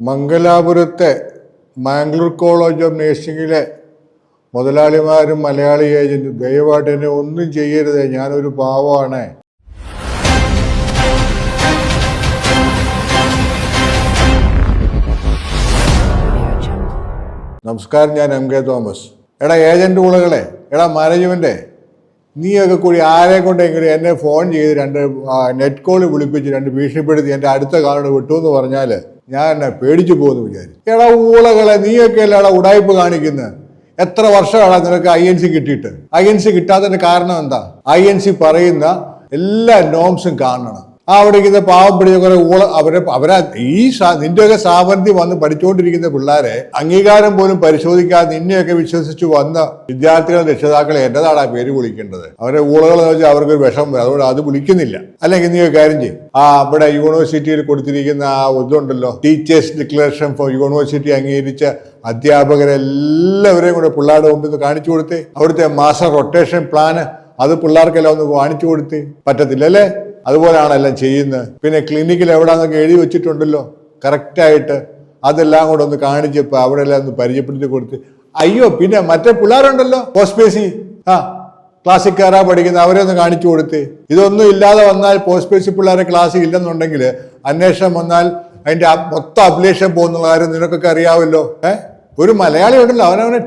മംഗലാപുരത്തെ Mangalore college of നേഴ്സിങ്ങിലെ മുതലാളിമാരും മലയാളി ഏജന്റും ദയവായിട്ട് എന്നെ ഒന്നും ചെയ്യരുത്. ഞാനൊരു പാവമാണ് നമസ്കാരം ഞാൻ എം കെ തോമസ്. എടാ ഏജന്റ് കൂളകളെ എടാ മാനേജ്മെന്റ് നീയൊക്കെ കൂടി ആരെ കൊണ്ടെങ്കിലും എന്നെ ഫോൺ ചെയ്ത് രണ്ട് നെറ്റ് കോൾ വിളിപ്പിച്ച് രണ്ട് ഭീഷണിപ്പെടുത്തി എന്റെ അടുത്ത കാലോട് വിട്ടു എന്ന് പറഞ്ഞാൽ ഞാൻ എന്നെ പേടിച്ചു പോകുന്നു വിചാരിച്ചു. എടാ ഊളകളെ നീയൊക്കെ അല്ലേടാ ഉടായ്പ കാണിക്കുന്നത് എത്ര വർഷമാണ് നിനക്ക് ഐ എൻ സി കിട്ടിയിട്ട്? ഐ എൻ സി കിട്ടാത്തതിന്റെ കാരണം എന്താ? ഐ എൻ സി പറയുന്ന എല്ലാ നോംസും കാണണം. ആ അവിടെ ഇരിക്കുന്ന പാവം പിടിച്ച കുറെ ഊള അവരെ അവരാ ഈ നിന്റെയൊക്കെ സാമർഥ്യം വന്ന് പഠിച്ചുകൊണ്ടിരിക്കുന്ന പിള്ളേരെ അംഗീകാരം പോലും പരിശോധിക്കാതെ നിന്നെയൊക്കെ വിശ്വസിച്ച് വന്ന വിദ്യാർത്ഥികളെ രക്ഷിതാക്കളെ എന്റേതാണ് ആ പേര് വിളിക്കേണ്ടത്. അവരെ ഊളകൾ എന്ന് വെച്ചാൽ അവർക്ക് ഒരു വിഷം അതുകൊണ്ട് അത് വിളിക്കുന്നില്ല. അല്ലെങ്കിൽ നീ കാര്യം ചെയ്യും. ആ ഇവിടെ യൂണിവേഴ്സിറ്റിയിൽ കൊടുത്തിരിക്കുന്ന ആ ഇതുണ്ടല്ലോ ടീച്ചേഴ്സ് ഡിക്ലറേഷൻ ഫോർ യൂണിവേഴ്സിറ്റി അംഗീകരിച്ച അധ്യാപകരെല്ലാവരെയും കൂടെ പിള്ളേരുടെ മുമ്പിൽ കാണിച്ചു കൊടുത്തേ. അവിടുത്തെ മാസ റൊട്ടേഷൻ പ്ലാന് അത് പിള്ളേർക്കെല്ലാം ഒന്ന് കാണിച്ചു കൊടുത്ത്. പറ്റത്തില്ല അല്ലേ? അതുപോലെയാണ് എല്ലാം ചെയ്യുന്നത്. പിന്നെ ക്ലിനിക്കിൽ എവിടാന്നൊക്കെ എഴുതി വെച്ചിട്ടുണ്ടല്ലോ? കറക്റ്റായിട്ട് അതെല്ലാം കൂടെ ഒന്ന് കാണിച്ചപ്പോൾ അവിടെ എല്ലാം ഒന്ന് പരിചയപ്പെടുത്തി കൊടുത്ത്. അയ്യോ പിന്നെ മറ്റേ പിള്ളേരുണ്ടല്ലോ പോസ്റ്റ് ആ ക്ലാസ്സിൽ കയറാൻ പഠിക്കുന്ന അവരെ ഒന്ന് കാണിച്ചു കൊടുത്ത്. ഇതൊന്നും ഇല്ലാതെ വന്നാൽ പോസ്റ്റ് പേസി പിള്ളേരെ ക്ലാസ് ഇല്ലെന്നുണ്ടെങ്കിൽ അന്വേഷണം വന്നാൽ അതിന്റെ മൊത്തം അപ്ലേഷൻ പോകുന്നുള്ള കാര്യം നിനക്കൊക്കെ അറിയാവല്ലോ ഏഹ് ഒരു മലയാളി ഉണ്ടല്ലോ അവനവനെ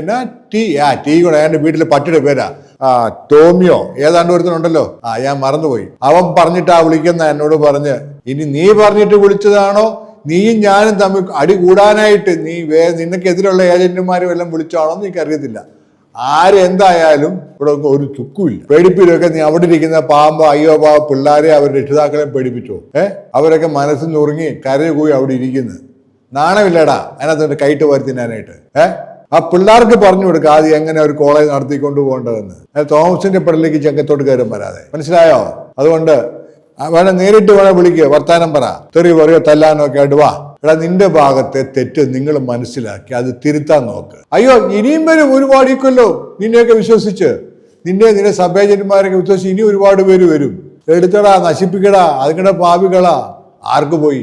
എന്നാ ടീ ആ ടീ കൂടെ എന്റെ വീട്ടിൽ പട്ടിയുടെ പേരാ. ആ ടോമിയോ ഏതാണ്ട് ഒരുത്തനുണ്ടല്ലോ? ആ ഞാൻ മറന്നുപോയി. അവൻ പറഞ്ഞിട്ടാ വിളിക്കുന്ന എന്നോട് പറഞ്ഞ് ഇനി നീ പറഞ്ഞിട്ട് വിളിച്ചതാണോ? നീയും ഞാനും തമ്മിൽ അടി കൂടാനായിട്ട് നീ വേ നിനക്കെതിരുള്ള ഏജന്റുമാരും എല്ലാം വിളിച്ചാണോ എന്ന് എനിക്കറിയത്തില്ല. ആരെന്തായാലും ഇവിടെ ഒരു ചുക്കുമില്ല പേടിപ്പിലൊക്കെ നീ അവിടെ ഇരിക്കുന്ന പാമ്പ് അയ്യോ പാവ പിള്ളേരെ അവരുടെ രക്ഷിതാക്കളെ പേടിപ്പിച്ചോ? ഏ? അവരൊക്കെ മനസ്സിൽ നുറുങ്ങി കരയിൽ പോയി അവിടെ ഇരിക്കുന്നത് നാണമില്ലടാ അതിനകത്ത് കൈട്ട് വരുത്തിനാനായിട്ട് ഏ? ആ പിള്ളേർക്ക് പറഞ്ഞു കൊടുക്കുക ആദ്യം എങ്ങനെ ഒരു കോളേജ് നടത്തിക്കൊണ്ട് പോകേണ്ടതെന്ന് തോമസിന്റെ പിടലേക്ക് ചെങ്കത്തോട്ട് കയറും വരാതെ. മനസ്സിലായോ? അതുകൊണ്ട് വേണം നേരിട്ട് വേണം വിളിക്കുക വർത്താനം പറ. തെറി പറയോ തല്ലാനോ ആയിട്ട് വാ. എടാ നിന്റെ ഭാഗത്തെ തെറ്റ് നിങ്ങൾ മനസ്സിലാക്കി അത് തിരുത്താൻ നോക്ക്. അയ്യോ ഇനിയും വരും ഒരുപാട് ഇക്കൊല്ലോ നിന്നെയൊക്കെ വിശ്വസിച്ച്. നിന്നെ നിന്റെ സഭേജന്മാരൊക്കെ വിശ്വസിച്ച് ഇനി ഒരുപാട് പേര് വരും. എടുത്തടാ നശിപ്പിക്കടാ അതുങ്ങളുടെ പാപികളാ ആർക്ക് പോയി?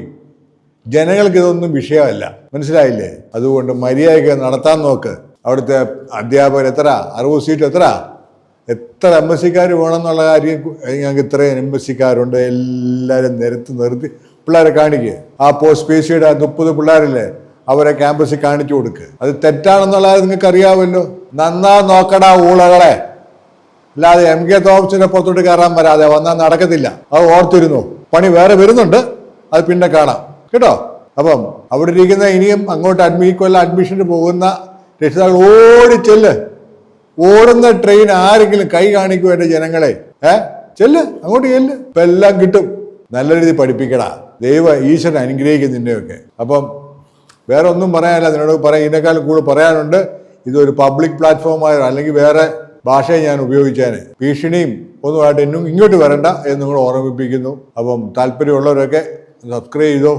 ജനങ്ങൾക്ക് ഇതൊന്നും വിഷയമല്ല. മനസ്സിലായില്ലേ? അതുകൊണ്ട് മര്യാദയ്ക്ക് നടത്താൻ നോക്ക്. അവിടുത്തെ അധ്യാപകർ എത്ര? അറുപത് സീറ്റ് എത്ര? എത്ര എം എസ് സിക്കാർ വേണമെന്നുള്ള കാര്യം ഞങ്ങൾക്ക് ഇത്രയും എം എസ് സിക്കാരുണ്ട് എല്ലാവരും നിരത്തി നിർത്തി. പിള്ളേരെ കാണിക്കുക ആ പോസ്റ്റ് പി സിയുടെ മുപ്പത് പിള്ളേരില്ലേ? അവരെ ക്യാമ്പസിൽ കാണിച്ചു കൊടുക്കുക അത് തെറ്റാണെന്നുള്ള നിങ്ങൾക്ക് അറിയാമല്ലോ. നന്നാ നോക്കടാ ഊളകളെ. അല്ലാതെ എം കെ തോമസിന്റെ പുറത്തോട്ട് കയറാൻ വരാതെ വന്നാൽ നടക്കത്തില്ല. അത് ഓർത്തിരുന്നു. പണി വേറെ വരുന്നുണ്ട്. അത് പിന്നെ കാണാം. കേട്ടോ? അപ്പം അവിടെ ഇരിക്കുന്ന ഇനിയും അങ്ങോട്ട് അഡ്മി കൊല്ലം അഡ്മിഷന് പോകുന്ന രക്ഷിതാക്കൾ ഓടി ചെല്ല്. ഓടുന്ന ട്രെയിൻ ആരെങ്കിലും കൈ കാണിക്കും എന്റെ ജനങ്ങളെ? ഏ? ചെല്ല് അങ്ങോട്ട് ചെല്ല്. ഇപ്പം എല്ലാം കിട്ടും. നല്ല രീതിയിൽ പഠിപ്പിക്കടാ. ദൈവ ഈശ്വരൻ അനുഗ്രഹിക്കും നിന്നെയൊക്കെ. അപ്പം വേറെ ഒന്നും പറയാനില്ല. നിന്നോട് പറയാം. ഇതിനേക്കാളും കൂടുതൽ പറയാനുണ്ട്. ഇതൊരു പബ്ലിക് പ്ലാറ്റ്ഫോമായോ അല്ലെങ്കിൽ വേറെ ഭാഷയെ ഞാൻ ഉപയോഗിച്ചാൽ ഭീഷണിയും ഒന്നുമായിട്ട് ഇന്നും ഇങ്ങോട്ട് വരണ്ട എന്ന് നിങ്ങൾ ഓർമ്മിപ്പിക്കുന്നു. അപ്പം താല്പര്യമുള്ളവരൊക്കെ സബ്സ്ക്രൈബ് ചെയ്തോ.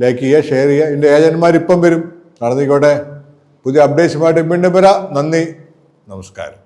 ലൈക്ക് ചെയ്യുക ഷെയർ ചെയ്യുക. എന്റെ ഏജന്റുമാർ ഇപ്പം വരും. നടന്നിക്കോട്ടെ. പുതിയ അപ്ഡേറ്റ്സുമായിട്ട് വീണ്ടും വരാം. നന്ദി. നമസ്കാരം.